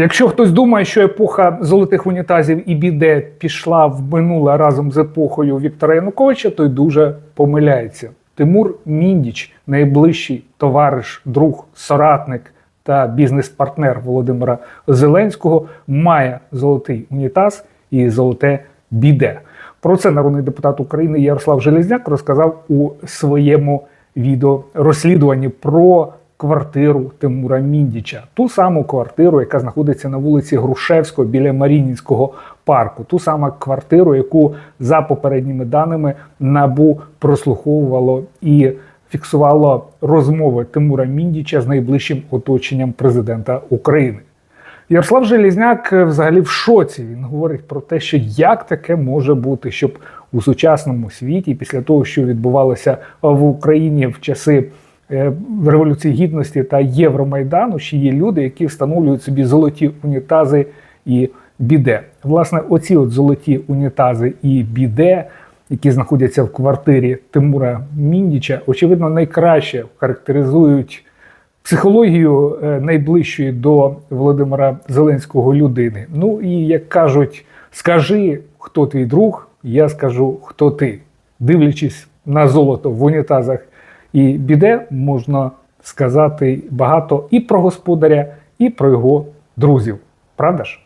Якщо хтось думає, що епоха золотих унітазів і біде пішла в минуле разом з епохою Віктора Януковича, той дуже помиляється. Тимур Міндіч, найближчий товариш, друг, соратник та бізнес-партнер Володимира Зеленського, має золотий унітаз і золоте біде. Про це народний депутат України Ярослав Железняк розказав у своєму відеорозслідуванні про квартиру Тимура Міндіча, ту саму квартиру, яка знаходиться на вулиці Грушевського біля Марінінського парку, ту саму квартиру, яку за попередніми даними набу прослуховувало і фіксувало розмови Тимура Міндіча з найближчим оточенням президента України. Ярослав Желізняк е, взагалі в шоці. Він говорить про те, що як таке може бути, щоб у сучасному світі, після того, що відбувалося в Україні в часи Революції Гідності та Євромайдану, ще є люди, які встановлюють собі золоті унітази і біде. Власне, оці от золоті унітази і біде, які знаходяться в квартирі Тимура Міндіча, очевидно, найкраще характеризують психологію е, найближчої до Володимира Зеленського людини. Ну і як кажуть, скажи, хто твій друг, я скажу, хто ти. Дивлячись на золото в унітазах і біде, можна сказати багато і про господаря, і про його друзів. Правда ж?